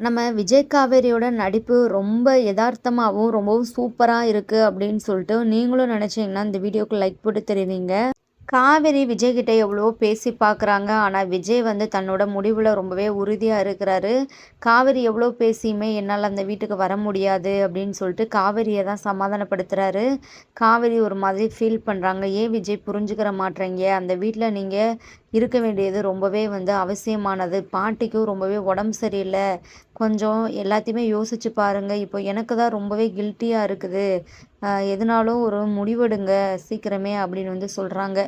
நம்ம விஜய் காவேரியோட நடிப்பு ரொம்ப எதார்த்தமாகவும் ரொம்பவும் சூப்பராக இருக்குது அப்படின்னு சொல்லிட்டு நீங்களும் நினச்சிங்கன்னா இந்த வீடியோக்கு லைக் போட்டு தெரிவிங்க. காவேரி விஜய் எவ்வளோ பேசி பார்க்குறாங்க ஆனால் விஜய் வந்து தன்னோட முடிவில் ரொம்பவே உறுதியாக இருக்கிறாரு. காவேரி எவ்வளோ பேசியுமே என்னால் அந்த வீட்டுக்கு வர முடியாது அப்படின்னு சொல்லிட்டு காவேரியை தான் சமாதானப்படுத்துகிறாரு காவேரி ஒரு மாதிரி ஃபீல் பண்ணுறாங்க ஏன் விஜய் புரிஞ்சுக்கிற மாட்டேறீங்க? அந்த வீட்டில் நீங்கள் இருக்க வேண்டியது ரொம்பவே வந்து அவசியமானது. பாட்டிக்கும் ரொம்பவே உடம்பு சரியில்லை. கொஞ்சம் எல்லாத்தையுமே யோசிச்சு பாருங்கள் இப்போ எனக்கு தான் ரொம்பவே கில்ட்டியாக இருக்குது. எதுனாலும் ஒரு முடிவெடுங்க சீக்கிரமே அப்படின்னு வந்து சொல்கிறாங்க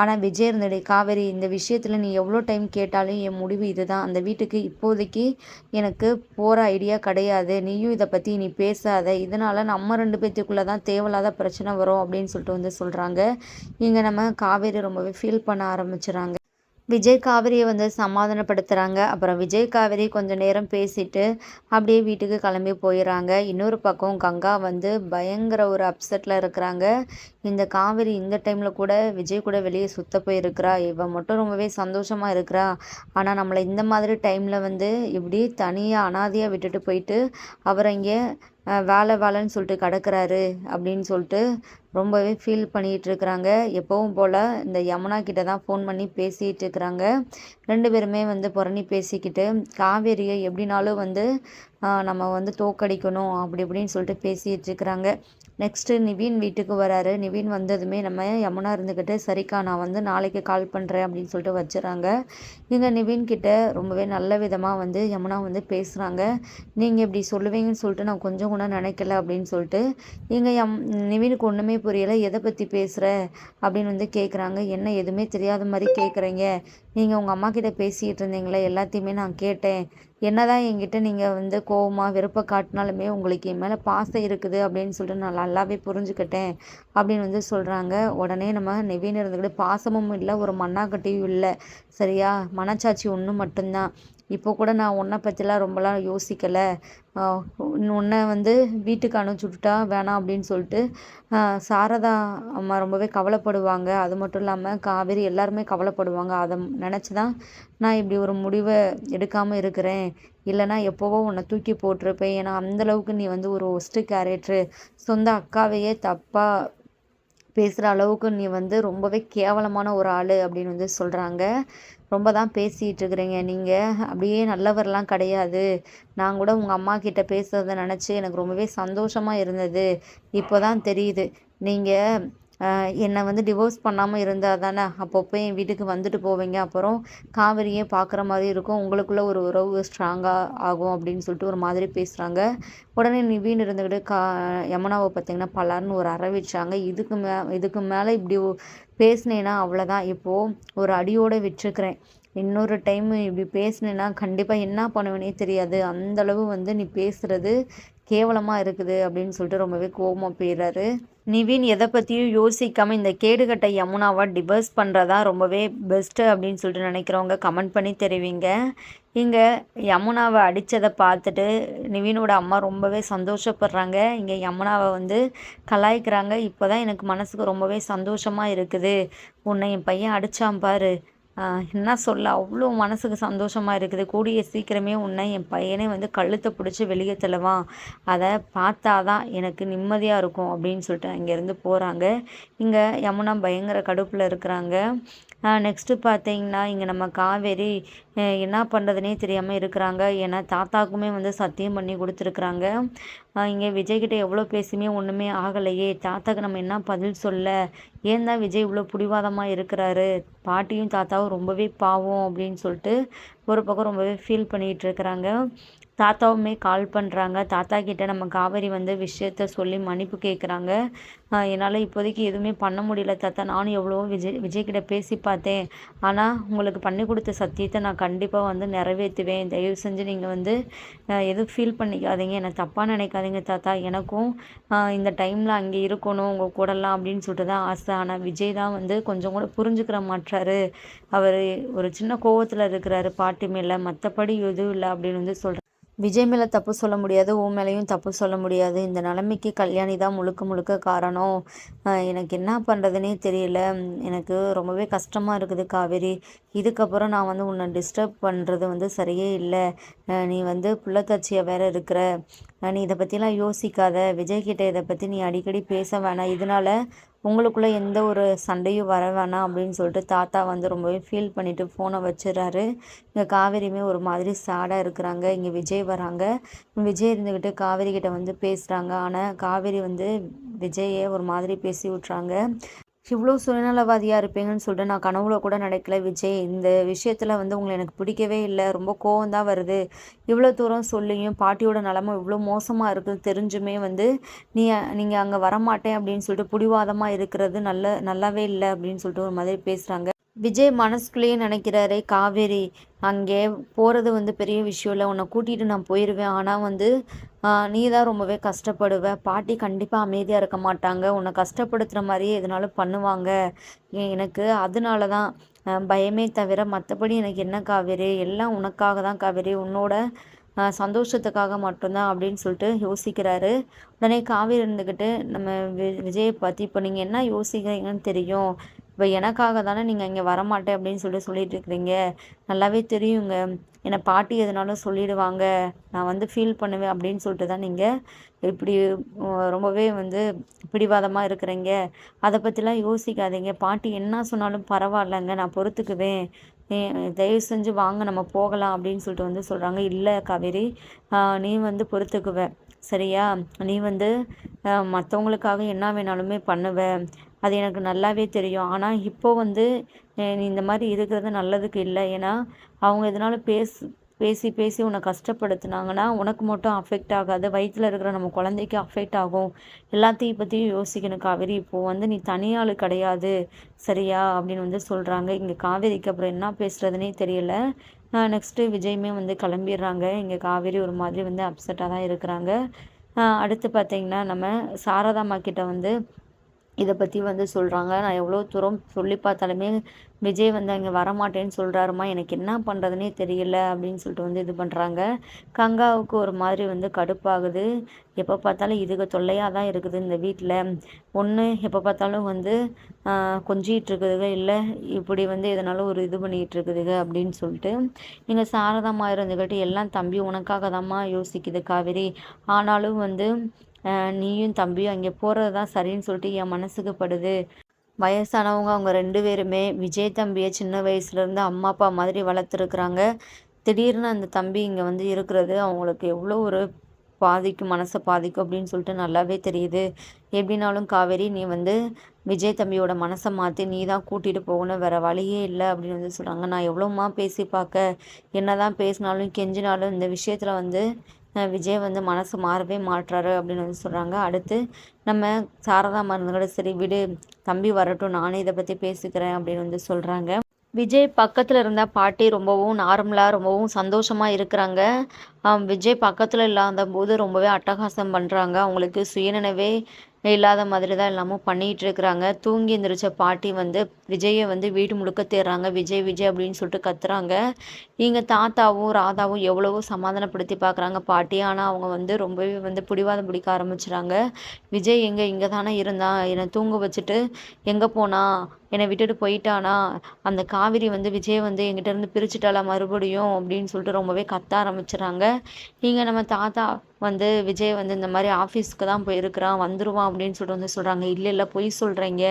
ஆனால் விஜய் இருந்தடி காவேரி இந்த விஷயத்தில் நீ எவ்வளோ டைம் கேட்டாலும் என் முடிவு இதுதான். அந்த வீட்டுக்கு இப்போதைக்கு எனக்கு போகிற ஐடியா கிடையாது. நீயும் இதை பற்றி நீ பேசாத. இதனால் நம்ம ரெண்டு பேர்த்துக்குள்ளே தான் தேவையில்லாத பிரச்சனை வரும் அப்படின்னு சொல்லிட்டு வந்து சொல்கிறாங்க இங்கே நம்ம காவேரி ரொம்பவே ஃபீல் பண்ண ஆரம்பிச்சுறாங்க. விஜய் காவிரியை வந்து சமாதானப்படுத்துகிறாங்க அப்புறம் விஜய் காவேரி கொஞ்சம் நேரம் பேசிட்டு அப்படியே வீட்டுக்கு கிளம்பி போயிடுறாங்க இன்னொரு பக்கம் கங்கா வந்து பயங்கர ஒரு அப்செட்டில் இருக்கிறாங்க. இந்த காவேரி இந்த டைமில் கூட விஜய் கூட வெளியே சுத்த போயிருக்கிறா. இவன் மட்டும் ரொம்பவே சந்தோஷமாக இருக்கிறா. ஆனால் நம்மளை இந்த மாதிரி டைமில் வந்து இப்படி தனியாக அனாதையாக விட்டுட்டு போயிட்டு அவரை இங்கே வேலை வேலைன்னு சொல்லிட்டு கிடக்குறாரு அப்படின்னு சொல்லிட்டு ரொம்பவே ஃபீல் பண்ணிகிட்ருக்குறாங்க எப்பவும் போல் இந்த யமுனா கிட்ட தான் ஃபோன் பண்ணி பேசிகிட்டு இருக்கிறாங்க ரெண்டு பேருமே வந்து புறணி பேசிக்கிட்டு காவேரியை எப்படினாலும் வந்து நம்ம வந்து தோக்கடிக்கணும் அப்படி இப்படின்னு சொல்லிட்டு பேசிகிட்டு இருக்கிறாங்க நெக்ஸ்ட்டு நிவின் வீட்டுக்கு வராரு. நிவின் வந்ததுமே நம்ம யமுனா இருந்துக்கிட்டு சரிக்கா நான் வந்து நாளைக்கு கால் பண்ணுறேன் அப்படின்னு சொல்லிட்டு வச்சுறாங்க. இங்கே நிவின் கிட்ட ரொம்பவே நல்ல விதமாக வந்து யமுனா வந்து பேசுகிறாங்க நீங்கள் இப்படி சொல்லுவீங்கன்னு சொல்லிட்டு நான் கொஞ்சம் கூட நினைக்கல அப்படின்னு சொல்லிட்டு இங்கே யம் நிவினுக்கு ஒன்றுமே புரியலை எதை பற்றி பேசுகிற அப்படின்னு வந்து கேட்குறாங்க என்ன எதுவுமே தெரியாத மாதிரி கேட்குறீங்க நீங்கள் உங்கள் அம்மா கிட்ட பேசிகிட்டு இருந்தீங்களே எல்லாத்தையுமே நான் கேட்டேன். என்னதான் என்கிட்ட நீங்கள் வந்து கோவமாக வெறுப்பை காட்டினாலுமே உங்களுக்கு என் மேலே பாசம் இருக்குது அப்படின்னு சொல்லிட்டு நான் நல்லாவே புரிஞ்சுக்கிட்டேன் அப்படின்னு வந்து சொல்கிறாங்க உடனே நம்ம நெவீன் இருந்துக்கிட்டு பாசமும் இல்லை ஒரு மண்ணாக்கட்டியும் இல்லை. சரியா? மனச்சாட்சி ஒன்று மட்டும்தான். இப்போ கூட நான் உன்னை பற்றிலாம் ரொம்பலாம் யோசிக்கலை. உன்னை வந்து வீட்டுக்கு அனுப்பிச்சுட்டுட்டா வேணாம் அப்படின்னு சொல்லிட்டு சாரதா அம்மா ரொம்பவே கவலைப்படுவாங்க. அது மட்டும் இல்லாமல் காவேரி எல்லாருமே கவலைப்படுவாங்க. அதை நினச்சி தான் நான் இப்படி ஒரு முடிவை எடுக்காமல் இருக்கிறேன். இல்லைனா எப்போவோ உன்னை தூக்கி போட்டிருப்பேன். ஏன்னா அந்தளவுக்கு நீ வந்து ஒரு ஒஸ்ட்டு கேரக்டரு. சொந்த அக்காவையே தப்பாக பேசுகிற அளவுக்கு நீ வந்து ரொம்பவே கேவலமான ஒரு ஆள் அப்படின்னு வந்து சொல்கிறாங்க ரொம்ப தான் பேசிகிட்டு இருக்கிறீங்க நீங்கள் அப்படியே நல்லவர்லாம் கிடையாது. நான் கூட உங்கள் அம்மா கிட்ட பேசுகிறத நினச்சி எனக்கு ரொம்பவே சந்தோஷமாக இருந்தது. இப்போ தான் தெரியுது. நீங்கள் என்னை வந்து டிவோர்ஸ் பண்ணாமல் இருந்தால் தானே அப்பப்போ என் வீட்டுக்கு வந்துட்டு போவீங்க. அப்புறம் காவிரியே பார்க்குற மாதிரி இருக்கும். உங்களுக்குள்ள ஒரு உறவு ஸ்ட்ராங்காக ஆகும் அப்படின்னு சொல்லிட்டு ஒரு மாதிரி பேசுகிறாங்க உடனே நிவீன் இருந்துக்கிட்டு கா யமுனாவை பார்த்தீங்கன்னா பலர்னு ஒரு அற வச்சாங்க. இதுக்கு மே இதுக்கு மேலே இப்படி பேசினேன்னா அவ்வளோதான் இப்போது ஒரு அடியோடு விட்டுருக்குறேன் இன்னொரு டைம் இப்படி பேசினேன்னா கண்டிப்பாக என்ன பண்ணுவேனே தெரியாது. அந்தளவு வந்து நீ பேசுகிறது கேவலமாக இருக்குது அப்படின்னு சொல்லிட்டு ரொம்பவே கோபமாக போயிடுறாரு. நிவின் எதை பற்றியும் யோசிக்காமல் இந்த கேடுகட்ட யமுனாவை டிவர்ஸ் பண்ணுறதா ரொம்பவே பெஸ்ட்டு அப்படின்னு சொல்லிட்டு நினைக்கிறவங்க கமெண்ட் பண்ணி தெரிவிங்க. இங்கே யமுனாவை அடித்ததை பார்த்துட்டு நிவினோட அம்மா ரொம்பவே சந்தோஷப்படுறாங்க. இங்கே யமுனாவை வந்து கலாய்க்கிறாங்க. இப்போ தான் எனக்கு மனசுக்கு ரொம்பவே சந்தோஷமாக இருக்குது. உன்னை என் பையன் அடித்தான் பாரு. என்ன சொல்ல அவ்வளோ மனசுக்கு சந்தோஷமாக இருக்குது. கூடிய சீக்கிரமே உன்னை என் பையனே வந்து கழுத்தை பிடிச்சி வெளியே தள்ளுவான். அதை பார்த்தா தான் எனக்கு நிம்மதியாக இருக்கும் அப்படின்னு சொல்லிட்டு அங்கேருந்து போகிறாங்க இங்கே யமுனா பயங்கர கடுப்பில் இருக்கிறாங்க. நெக்ஸ்ட்டு பார்த்தீங்கன்னா இங்கே நம்ம காவேரி என்ன பண்ணுறதுனே தெரியாமல் இருக்கிறாங்க. ஏன்னா தாத்தாக்குமே வந்து சத்தியம் பண்ணி கொடுத்துருக்குறாங்க. இங்கே விஜய்கிட்ட எவ்வளோ பேசியுமே ஒன்றுமே ஆகலையே. தாத்தாக்கு நம்ம என்ன பதில் சொல்ல? ஏன் தான் விஜய் இவ்வளோ பிடிவாதமாக இருக்கிறாரு? பாட்டியும் தாத்தாவும் ரொம்பவே பாவம் அப்படின்னு சொல்லிட்டு ஒரு பக்கம் ரொம்பவே ஃபீல் பண்ணிகிட்டு இருக்கிறாங்க. தாத்தாவுமே கால் பண்ணுறாங்க தாத்தா கிட்ட நம்ம காவேரி வந்து விஷயத்த சொல்லி மன்னிப்பு கேட்குறாங்க என்னால் இப்போதைக்கு எதுவுமே பண்ண முடியல தாத்தா. நானும் எவ்வளோ விஜய் விஜய்கிட்ட பேசி பார்த்தேன். ஆனால் உங்களுக்கு பண்ணி கொடுத்த சத்தியத்தை நான் கண்டிப்பாக வந்து நிறைவேற்றுவேன். தயவு செஞ்சு நீங்கள் வந்து எதுவும் ஃபீல் பண்ணிக்காதீங்க. என்னை தப்பாக நினைக்காதீங்க தாத்தா. எனக்கும் இந்த டைமில் அங்கே இருக்கணும் உங்கள் கூடலாம் அப்படின்னு சொல்லிட்டு தான் ஆசை. ஆனால் விஜய் தான் வந்து கொஞ்சம் கூட புரிஞ்சுக்கிற மாட்டாரு அவர் ஒரு சின்ன கோவத்தில் இருக்கிறாரு. பாட்டி மேலே மற்றபடி எதுவும் இல்லை அப்படின்னு வந்து சொல்கிறார் விஜய் மேலே தப்பு சொல்ல முடியாது உன் மேலேயும் தப்பு சொல்ல முடியாது. இந்த நிலைமைக்கு கல்யாணி தான் முழுக்க முழுக்க காரணம். எனக்கு என்ன பண்ணுறதுனே தெரியல. எனக்கு ரொம்பவே கஷ்டமாக இருக்குது காவேரி. இதுக்கப்புறம் நான் வந்து உன்னை டிஸ்டர்ப் பண்ணுறது வந்து சரியே இல்லை. நீ வந்து புள்ளத்தாச்சியாக வேற இருக்கிற. நீ இதை பற்றிலாம் யோசிக்காத. விஜய்கிட்ட இதை பற்றி நீ அடிக்கடி பேச வேணாம். இதனால் உங்களுக்குள்ளே எந்த ஒரு சண்டையும் வர வேணாம் அப்படின்னு சொல்லிட்டு தாத்தா வந்து ரொம்பவே ஃபீல் பண்ணிவிட்டு ஃபோனை வச்சிடறாரு. இங்கே காவேரியுமே ஒரு மாதிரி சேடாக இருக்கிறாங்க. இங்கே விஜய் வராங்க. விஜய் இருந்துக்கிட்டு காவேரி கிட்ட வந்து பேசுகிறாங்க ஆனால் காவேரி வந்து விஜயே ஒரு மாதிரி பேசி விட்றாங்க இவ்வளோ சுயநலவாதியாக இருப்பீங்கன்னு சொல்லிட்டு நான் கனவுல கூட நினைக்கல விஜய். இந்த விஷயத்தில் வந்து உங்களை எனக்கு பிடிக்கவே இல்லை. ரொம்ப கோவம் தான் வருது. இவ்வளோ தூரம் சொல்லியும் பாட்டியோட நிலமை இவ்வளோ மோசமாக இருக்குது தெரிஞ்சுமே வந்து நீ நீங்கள் அங்கே வரமாட்டேன் அப்படின்னு சொல்லிட்டு பிடிவாதமாக இருக்கிறது நல்ல நல்லாவே இல்லை அப்படின்னு சொல்லிட்டு ஒரு மாதிரி பேசுகிறாங்க விஜய் மனசுக்குள்ளேயே நினைக்கிறாரு காவேரி அங்கே போகிறது வந்து பெரிய விஷயம் இல்லை. உன்னை கூட்டிகிட்டு நான் போயிடுவேன் ஆனால் வந்து நீ தான் ரொம்பவே கஷ்டப்படுவ. பாட்டி கண்டிப்பாக அமைதியாக இருக்க மாட்டாங்க. உன்னை கஷ்டப்படுத்துகிற மாதிரியே எதுனாலும் பண்ணுவாங்க. எனக்கு அதனால தான் பயமே தவிர மற்றபடி எனக்கு என்ன காவேரி? எல்லாம் உனக்காக தான் காவேரி. உன்னோட சந்தோஷத்துக்காக மட்டும்தான் அப்படின்னு சொல்லிட்டு யோசிக்கிறாரு. உடனே காவேரி இருந்துக்கிட்டு நம்ம வி விஜயை பற்றி இப்போ நீங்கள் என்ன யோசிக்கிறீங்கன்னு தெரியும். இப்போ எனக்காக தானே நீங்கள் இங்கே வரமாட்டேன் அப்படின்னு சொல்லிட்டு சொல்லிட்டு இருக்கிறீங்க. நல்லாவே தெரியுங்க. என்னை பாட்டி எதுனாலும் சொல்லிடுவாங்க. நான் வந்து ஃபீல் பண்ணுவேன் அப்படின்னு சொல்லிட்டு தான் நீங்கள் இப்படி ரொம்பவே வந்து பிடிவாதமாக இருக்கிறீங்க. அதை பற்றிலாம் யோசிக்காதீங்க. பாட்டி என்ன சொன்னாலும் பரவாயில்லைங்க. நான் பொறுத்துக்குவேன். தயவு செஞ்சு வாங்க நம்ம போகலாம் அப்படின்னு சொல்லிட்டு வந்து சொல்கிறாங்க இல்லை காவேரி நீ வந்து பொறுத்துக்குவ. சரியா? நீ வந்து மற்றவங்களுக்காக என்ன வேணாலுமே பண்ணுவ. அது எனக்கு நல்லாவே தெரியும். ஆனால் இப்போ வந்து நீ இந்த மாதிரி இருக்கிறது நல்லதுக்கு இல்லை. ஏன்னா அவங்க எதனாலும் பேசு பேசி பேசி உன்னை கஷ்டப்படுத்துனாங்கன்னா உனக்கு மட்டும் அஃபெக்ட் ஆகாது. வயிற்றில் இருக்கிற நம்ம குழந்தைக்கு அஃபெக்ட் ஆகும். எல்லாத்தையும் பற்றியும் யோசிக்கணும் காவேரி. இப்போது வந்து நீ தனியாள் கிடையாது. சரியா? அப்படின்னு வந்து சொல்கிறாங்க இங்கே காவேரிக்கு அப்புறம் என்ன பேசுகிறதுனே தெரியல. நெக்ஸ்ட்டு விஜயுமே வந்து கிளம்பிடுறாங்க. இங்கே காவேரி ஒரு மாதிரி வந்து அப்செட்டாக தான் இருக்கிறாங்க. அடுத்து பார்த்திங்கன்னா நம்ம சாரதாம்மா கிட்ட வந்து இதை பற்றி வந்து சொல்கிறாங்க நான் எவ்வளோ தூரம் சொல்லி பார்த்தாலுமே விஜய் வந்து அங்கே வரமாட்டேன்னு சொல்கிறாருமா எனக்கு என்ன பண்ணுறதுனே தெரியல அப்படின்னு சொல்லிட்டு வந்து இது பண்ணுறாங்க கங்காவுக்கு ஒரு மாதிரி வந்து கடுப்பாகுது. எப்போ பார்த்தாலும் இதுக்கு தொல்லையாக தான் இருக்குது இந்த வீட்டில் ஒன்று எப்போ பார்த்தாலும் வந்து கொஞ்சிகிட்டு இருக்குதுங்க இல்லை இப்படி வந்து எதனாலும் ஒரு இது பண்ணிகிட்டு இருக்குதுங்க அப்படின்னு சொல்லிட்டு எங்கள் சாரதாம்மா இருந்துக்கிட்டு எல்லாம் தம்பி உனக்காக தான்மா யோசிக்குது காவேரி. ஆனாலும் வந்து நீயும் தம்பியும் அங்கே போகிறது தான் சரின்னு சொல்லிட்டு என் மனசுக்கு படுது. வயசானவங்க அவங்க ரெண்டு பேருமே விஜய் தம்பியை சின்ன வயசுலேருந்து அம்மா அப்பா மாதிரி வளர்த்துருக்குறாங்க. திடீர்னு அந்த தம்பி இங்கே வந்து இருக்கிறது அவங்களுக்கு எவ்வளோ ஒரு பாதிக்கும் மனசை பாதிக்கும் அப்படின்னு சொல்லிட்டு நல்லாவே தெரியுது. எப்படினாலும் காவேரி நீ வந்து விஜய் தம்பியோட மனசை மாற்றி நீ தான் கூட்டிகிட்டு போகணும் வேறு வழியே இல்லை அப்படின்னு வந்து சொல்கிறாங்க நான் எவ்வளோமா பேசி பார்க்க? என்ன தான் பேசினாலும் கெஞ்சினாலும் இந்த விஷயத்தில் வந்து விஜய் வந்து மனசு மாறவே மாட்டுறாரு அப்படின்னு வந்து சொல்கிறாங்க அடுத்து நம்ம சாரதா மருந்துகளை சரி விடு தம்பி வரட்டும் நானே இதை பற்றி பேசிக்கிறேன் அப்படின்னு வந்து சொல்கிறாங்க விஜய் பக்கத்தில் இருந்த பாட்டி ரொம்பவும் நார்மலாக ரொம்பவும் சந்தோஷமாக இருக்கிறாங்க. விஜய் பக்கத்தில் இல்லாத போது ரொம்பவே அட்டகாசம் பண்ணுறாங்க அவங்களுக்கு சுயநினைவே இல்லாத மாதிரி தான் எல்லாமும் பண்ணிகிட்டு இருக்கிறாங்க. தூங்கி எந்திரிச்ச பாட்டி வந்து விஜயை வந்து வீடு முழுக்க தேடுறாங்க. விஜய் விஜய் அப்படின்னு சொல்லிட்டு கத்துறாங்க. இங்கே தாத்தாவும் ராதாவும் எவ்வளவோ சமாதானப்படுத்தி பார்க்குறாங்க பாட்டி. ஆனால் அவங்க வந்து ரொம்பவே வந்து பிடிவாதம் பிடிக்க ஆரம்பிச்சுறாங்க. விஜய் எங்கே இங்கே தானே இருந்தான். என்னை தூங்க வச்சுட்டு எங்கே போனா? என்னை விட்டுட்டு போயிட்டானா? அந்த காவிரி வந்து விஜய் வந்து எங்கிட்ட இருந்து பிரிச்சுட்டாளா மறுபடியும்? அப்படின்னு சொல்லிட்டு ரொம்பவே கத்த ஆரம்பிச்சுறாங்க. இங்கே நம்ம தாத்தா வந்து விஜய் வந்து இந்த மாதிரி ஆஃபீஸ்க்கு தான் போயிருக்கிறான் வந்துடுவான் அப்படின்னு சொல்லிட்டு வந்து சொல்கிறாங்க இல்லை இல்லை பொய் சொல்கிறீங்க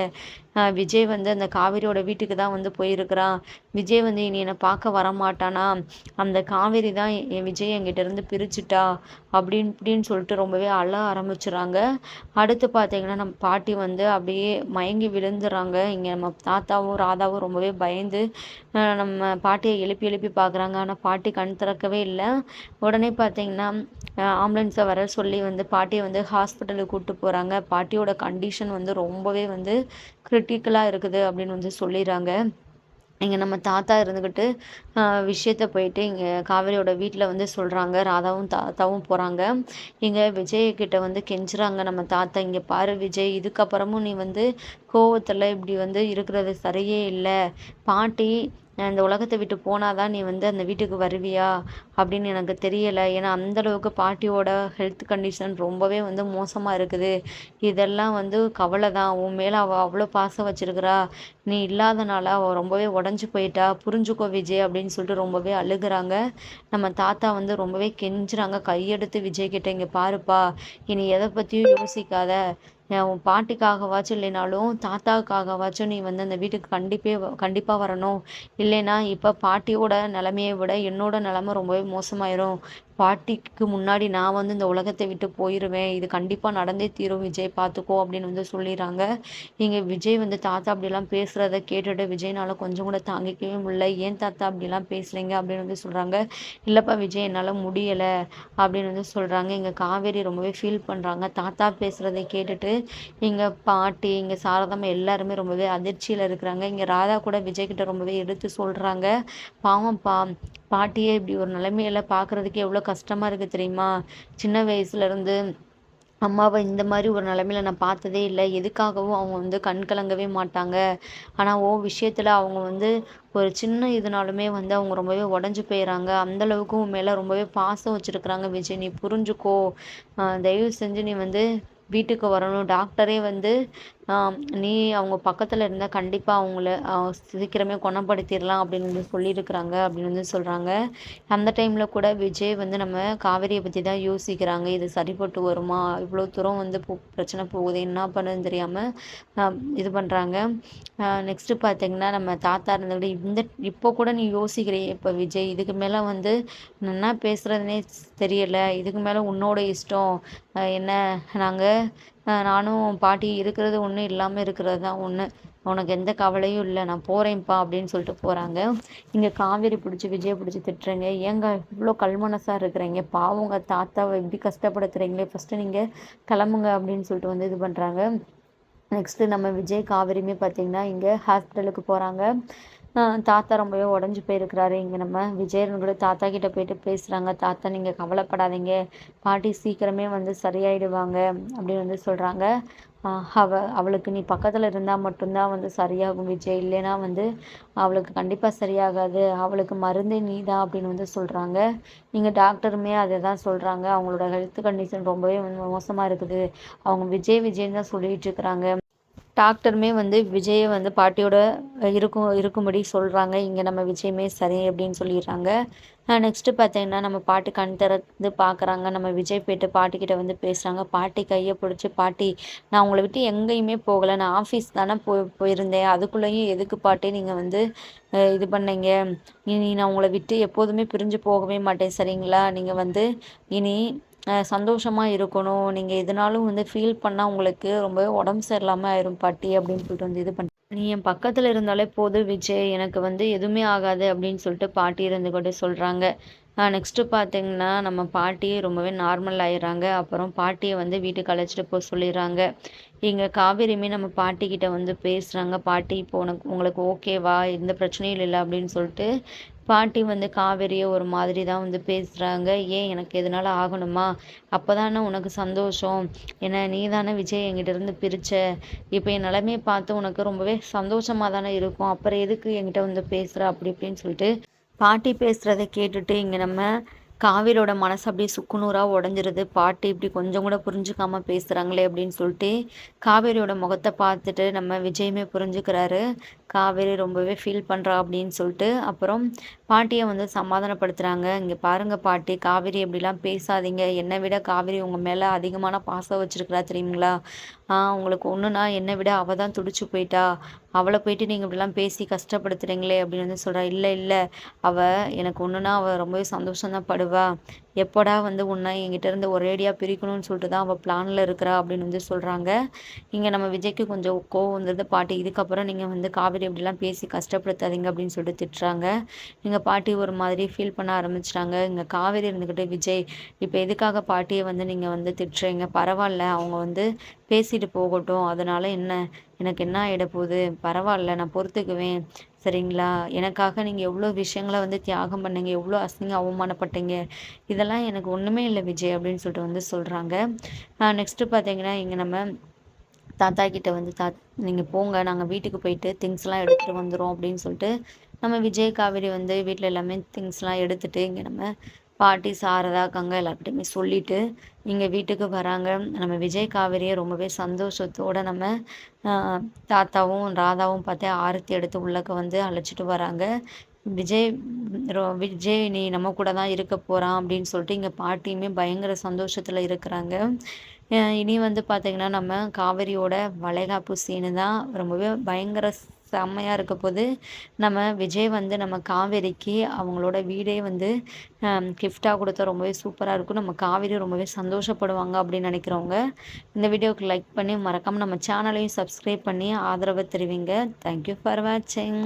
விஜய் வந்து அந்த காவேரியோட வீட்டுக்கு தான் வந்து போயிருக்கிறான். விஜய் வந்து இனி என்னை பார்க்க வரமாட்டானா? அந்த காவேரி தான் என் விஜய் என்கிட்ட இருந்து பிரிச்சுட்டா? அப்படின்னு இப்படின்னு சொல்லிட்டு ரொம்பவே அழ ஆரம்பிச்சிடுறாங்க. அடுத்து பார்த்தீங்கன்னா நம்ம பாட்டி வந்து அப்படியே மயங்கி விழுந்துடுறாங்க. இங்கே நம்ம தாத்தாவும் ராதாவும் ரொம்பவே பயந்து நம்ம பாட்டியை எழுப்பி எழுப்பி பார்க்குறாங்க. ஆனால் பாட்டி கண் திறக்கவே இல்லை. உடனே பார்த்தீங்கன்னா ஆம்புலன்ஸை வர சொல்லி வந்து பாட்டியை வந்து ஹாஸ்பிட்டலுக்கு கூப்பிட்டு போகிறாங்க பாட்டியோட கண்டிஷன் வந்து ரொம்பவே வந்து கிரிட்டிக்கலாக இருக்குது அப்படின்னு வந்து சொல்லிடுறாங்க. இங்கே நம்ம தாத்தா இருந்துக்கிட்டு விஷயத்த போயிட்டு இங்கே காவேரியோட வீட்டில் வந்து சொல்கிறாங்க ராதாவும் தாத்தாவும் போகிறாங்க இங்கே விஜய்கிட்ட வந்து கெஞ்சுறாங்க. நம்ம தாத்தா இங்கே பாரு விஜய் இதுக்கப்புறமும் நீ வந்து கோவத்தில் இப்படி வந்து இருக்கிறது சரியே இல்லை. பாட்டி இந்த உலகத்தை விட்டு போனால் தான் நீ வந்து அந்த வீட்டுக்கு வருவியா அப்படின்னு எனக்கு தெரியலை. ஏன்னா அந்தளவுக்கு பாட்டியோட ஹெல்த் கண்டிஷன் ரொம்பவே வந்து மோசமாக இருக்குது. இதெல்லாம் வந்து கவலை தான் உன் மேலே அவள் அவ்வளோ பாசம் வச்சிருக்கிறா. நீ இல்லாதனால அவள் ரொம்பவே உடஞ்சி போயிட்டா. புரிஞ்சுக்கோ விஜய் அப்படின்னு சொல்லிட்டு ரொம்பவே அழுகுறாங்க. நம்ம தாத்தா வந்து ரொம்பவே கெஞ்சுறாங்க. கையெடுத்து விஜய் கிட்ட இங்கே பாருப்பா. இனி எதை பற்றியும் யோசிக்காத. உன் பாட்டிக்காகவாச்சும் இல்லைனாலும் தாத்தாவுக்காகவாச்சும் நீ வந்து அந்த வீட்டுக்கு கண்டிப்பே கண்டிப்பாக வரணும். இல்லைன்னா இப்போ பாட்டியோட நிலமையை விட என்னோட நிலமை ரொம்பவே மோசமாயிரும். பாட்டிக்கு முன்னாடி நான் வந்து இந்த உலகத்தை விட்டு போயிடுவேன் இது கண்டிப்பாக நடந்தே தீரும். விஜய் பார்த்துக்கோ அப்படின்னு வந்து சொல்லிடுறாங்க. இங்கே விஜய் வந்து தாத்தா அப்படிலாம் பேசுகிறத கேட்டுட்டு விஜய்னால கொஞ்சம் கூட தாங்கிக்கவே முடியல. ஏன் தாத்தா அப்படிலாம் பேசலைங்க அப்படின்னு வந்து சொல்கிறாங்க இல்லைப்பா விஜய் என்னால் முடியலை அப்படின்னு வந்து சொல்கிறாங்க இங்கே காவேரி ரொம்பவே ஃபீல் பண்ணுறாங்க தாத்தா பேசுகிறத கேட்டுட்டு இங்கே பாட்டி இங்கே சாரதம்மா எல்லாருமே ரொம்பவே அதிர்ச்சியில் இருக்கிறாங்க. இங்கே ராதா கூட விஜய் கிட்ட ரொம்பவே எடுத்து சொல்கிறாங்க பாவம் பா பாட்டியை இப்படி ஒரு நிலைமையில பார்க்குறதுக்கு எவ்வளோ கஷ்டமாக இருக்குது தெரியுமா? சின்ன வயசுலேருந்து அம்மாவை இந்த மாதிரி ஒரு நிலமையில நான் பார்த்ததே இல்லை. எதுக்காகவும் அவங்க வந்து கண் கலங்கவே மாட்டாங்க. ஆனால் ஓ விஷயத்தில் அவங்க வந்து ஒரு சின்ன இதுனாலுமே வந்து அவங்க ரொம்பவே உடஞ்சி போயிடறாங்க அந்தளவுக்கு உன் மேலே ரொம்பவே பாசம் வச்சுருக்குறாங்க விஜய். நீ புரிஞ்சுக்கோ. தயவு செஞ்சு நீ வந்து வீட்டுக்கு வரணும். டாக்டரே வந்து நீ அவங்க பக்கத்தில் இருந்தால் கண்டிப்பாக அவங்கள சீக்கிரமே குணப்படுத்திடலாம் அப்படின்னு வந்து சொல்லியிருக்கிறாங்க அப்படின்னு வந்து சொல்கிறாங்க அந்த டைமில் கூட விஜய் வந்து நம்ம காவேரியை பற்றி தான் யோசிக்கிறாங்க. இது சரிப்பட்டு வருமா? இவ்வளோ தூரம் வந்து பிரச்சனை போகுது. என்ன பண்ணுன்னு தெரியாமல் இது பண்ணுறாங்க நெக்ஸ்ட்டு பார்த்தீங்கன்னா நம்ம தாத்தா இருந்தவிட இந்த இப்போ கூட நீ யோசிக்கிறீ இப்போ விஜய் இதுக்கு மேலே வந்து என்ன பேசுகிறதுனே தெரியல. இதுக்கு மேலே உன்னோட இஷ்டம். என்ன நாங்கள் நானும் பாட்டி இருக்கிறது ஒன்று இல்லாமல் இருக்கிறது தான் ஒன்று உனக்கு எந்த கவலையும் இல்லை நான் போகிறேன்ப்பா அப்படின்னு சொல்லிட்டு போகிறாங்க இங்கே காவேரி பிடிச்சி விஜயை பிடிச்சி திட்டுறீங்க. ஏங்க இவ்வளோ கல்மனசாக இருக்கிறீங்க? பாவங்க தாத்தாவை எப்படி கஷ்டப்படுத்துறீங்களே. ஃபஸ்ட்டு நீங்கள் கிளம்புங்க அப்படின்னு சொல்லிட்டு வந்து இது பண்ணுறாங்க நெக்ஸ்ட்டு நம்ம விஜய் காவேரியுமே பார்த்திங்கன்னா இங்கே ஹாஸ்பிட்டலுக்கு போகிறாங்க தாத்தா ரொம்பவே உடஞ்சி போயிருக்கிறாரு. இங்கே நம்ம விஜயன் கூட தாத்தா கிட்ட போயிட்டு பேசுகிறாங்க தாத்தா நீங்கள் கவலைப்படாதீங்க. பாட்டி சீக்கிரமே வந்து சரியாயிடுவாங்க அப்படின்னு வந்து சொல்கிறாங்க அவ அவளுக்கு நீ பக்கத்தில் இருந்தால் மட்டும்தான் வந்து சரியாகும் விஜய். இல்லைன்னா வந்து அவளுக்கு கண்டிப்பாக சரியாகாது. அவளுக்கு மருந்தே நீ தான் அப்படின்னு வந்து சொல்கிறாங்க நீங்கள் டாக்டருமே அதை தான் சொல்கிறாங்க அவங்களோட ஹெல்த் கண்டிஷன் ரொம்பவே மோசமாக இருக்குது. அவங்க விஜய் விஜய்ன்னு தான் சொல்லிகிட்டு இருக்கிறாங்க. டாக்டருமே வந்து விஜயை வந்து பாட்டியோட இருக்கும் இருக்கும்படி சொல்கிறாங்க இங்கே நம்ம விஜயமே சரி அப்படின்னு சொல்லிடுறாங்க. நெக்ஸ்ட்டு பார்த்தீங்கன்னா நம்ம பாட்டு கண் திறந்து பார்க்குறாங்க. நம்ம விஜய் போயிட்டு பாட்டிக்கிட்ட வந்து பேசுகிறாங்க பாட்டி கையை பிடிச்சி பாட்டி நான் உங்களை விட்டு எங்கேயுமே போகலை. நான் ஆஃபீஸ் தானே போய் போயிருந்தேன். அதுக்குள்ளேயும் எதுக்கு பாட்டி நீங்கள் வந்து இது பண்ணீங்க? இனி நான் உங்களை விட்டு எப்போதுமே பிரிஞ்சு போகவே மாட்டேன். சரிங்களா? நீங்கள் வந்து இனி சந்தோஷமாக இருக்கணும். நீங்கள் எதுனாலும் வந்து ஃபீல் பண்ணால் உங்களுக்கு ரொம்பவே உடம்பு சரியில்லாமல் ஆயிரும் பாட்டி அப்படின்னு சொல்லிட்டு வந்து இது பண்ணி நீ என் பக்கத்தில் இருந்தாலே போதும் விஜய். எனக்கு வந்து எதுவுமே ஆகாது அப்படின்னு சொல்லிட்டு பாட்டி இருந்து கூட சொல்கிறாங்க நெக்ஸ்ட்டு பார்த்தீங்கன்னா நம்ம பாட்டி ரொம்பவே நார்மல் ஆயிடுறாங்க. அப்புறம் பாட்டியை வந்து வீட்டுக்கு அழைச்சிட்டு போக சொல்லிடுறாங்க. இங்கே காவேரியுமே நம்ம பாட்டிக்கிட்ட வந்து பேசுகிறாங்க பாட்டி இப்போ உனக்கு உங்களுக்கு ஓகேவா எந்த பிரச்சனையும் இல்லை அப்படின்னு சொல்லிட்டு பாட்டி வந்து காவேரியை ஒரு மாதிரி தான் வந்து பேசுகிறாங்க ஏன் எனக்கு எதனால ஆகணுமா? அப்போ தானே உனக்கு சந்தோஷம். ஏன்னா நீ தானே விஜய் என்கிட்ட இருந்து பிரித்த இப்போ என் நிலைமையை பார்த்து உனக்கு ரொம்பவே சந்தோஷமாக தானே இருக்கும். அப்புறம் எதுக்கு என்கிட்ட வந்து பேசுகிற அப்படி இப்படின்னு சொல்லிட்டு பாட்டி பேசுகிறத கேட்டுட்டு இங்கே நம்ம காவேரியோட மனசு அப்படியே சுக்குநூறாக உடஞ்சிருது. பாட்டி இப்படி கொஞ்சம் கூட புரிஞ்சுக்காமல் பேசுகிறாங்களே அப்படின்னு சொல்லிட்டு காவேரியோட முகத்தை பார்த்துட்டு நம்ம விஜயமே புரிஞ்சுக்கிறாரு. காவேரி ரொம்பவே ஃபீல் பண்ணுறா அப்படின்னு சொல்லிட்டு அப்புறம் பாட்டியை வந்து சமாதானப்படுத்துகிறாங்க இங்கே பாருங்கள் பாட்டி காவேரி எப்படிலாம் பேசாதீங்க. என்னை விட காவேரி உங்கள் மேலே அதிகமான பாசம் வச்சுருக்கிறா தெரியுங்களா? உங்களுக்கு ஒன்றுனா என்னை விட அவள் தான் துடிச்சு போயிட்டா. அவளை போயிட்டு நீங்கள் இப்படிலாம் பேசி கஷ்டப்படுத்துகிறீங்களே அப்படின்னு வந்து சொல்கிறா இல்லை இல்லை. அவள் எனக்கு ஒன்றுனா அவள் ரொம்பவே சந்தோஷம்தான் படுவா. எப்போடா வந்து உன்னை என்கிட்ட இருந்து ஒரேடியாக பிரிக்கணும்னு சொல்லிட்டு தான் அவள் பிளானில் இருக்கிறா அப்படின்னு வந்து சொல்கிறாங்க இங்கே நம்ம விஜய்க்கு கொஞ்சம் கோவம் வந்துருது. பாட்டி இதுக்கப்புறம் நீங்கள் வந்து காவேரி இப்படிலாம் பேசி கஷ்டப்படுத்தாதீங்க அப்படின்னு சொல்லிட்டு திட்டுறாங்க. எங்கள் பாட்டி ஒரு மாதிரி ஃபீல் பண்ண ஆரம்பிச்சிட்டாங்க. இங்கே காவேரி இருந்துக்கிட்டு விஜய் இப்போ எதுக்காக பாட்டியை வந்து நீங்கள் வந்து திட்டுறீங்க? பரவாயில்ல. அவங்க வந்து பேசிட்டு போகட்டும். அதனால என்ன? எனக்கு என்ன ஆகிடப்போகுது பரவாயில்ல நான் பொறுத்துக்குவேன். சரிங்களா? எனக்காக நீங்கள் எவ்வளோ விஷயங்களை வந்து தியாகம் பண்ணீங்க? எவ்வளோ அசிங்க அவமானப்பட்டீங்க? இதெல்லாம் எனக்கு ஒன்றுமே இல்லை விஜய் அப்படின்னு சொல்லிட்டு வந்து சொல்கிறாங்க நெக்ஸ்ட்டு பார்த்தீங்கன்னா இங்கே நம்ம தாத்தா கிட்ட வந்து தா நீங்கள் போங்க நாங்கள் வீட்டுக்கு போயிட்டு திங்ஸ்லாம் எடுத்துகிட்டு வந்துடும் அப்படின்னு சொல்லிட்டு நம்ம விஜய் காவேரி வந்து வீட்டில் எல்லாமே திங்ஸ்லாம் எடுத்துகிட்டு இங்கே நம்ம பாட்டி சாரதா கங்கா எல்லார்கிட்டையுமே சொல்லிவிட்டு இங்கே வீட்டுக்கு வராங்க. நம்ம விஜய் காவேரியை ரொம்பவே சந்தோஷத்தோடு நம்ம தாத்தாவும் ராதாவும் பார்த்து ஆரத்தி எடுத்து உள்ளக்க வந்து அழைச்சிட்டு வராங்க. விஜய் ரொ விஜய் நீ நம்ம கூட தான் இருக்க போகிறான் அப்படின்னு சொல்லிட்டு இங்கே பாட்டியுமே பயங்கர சந்தோஷத்தில் இருக்கிறாங்க. இனி வந்து பார்த்திங்கன்னா நம்ம காவேரியோட வளைகாப்பு சீனு தான் ரொம்பவே பயங்கர செம்மையாக இருக்க போது நம்ம விஜய் வந்து நம்ம காவேரிக்கு அவங்களோட வீடே வந்து கிஃப்டாக கொடுத்தா ரொம்பவே சூப்பராக இருக்கும். நம்ம காவேரி ரொம்பவே சந்தோஷப்படுவாங்க அப்படின்னு நினைக்கிறவங்க இந்த வீடியோவுக்கு லைக் பண்ணி மறக்காமல் நம்ம சேனலையும் சப்ஸ்கிரைப் பண்ணி ஆதரவை தெரிவிங்க. தேங்க்யூ ஃபார் வாட்சிங்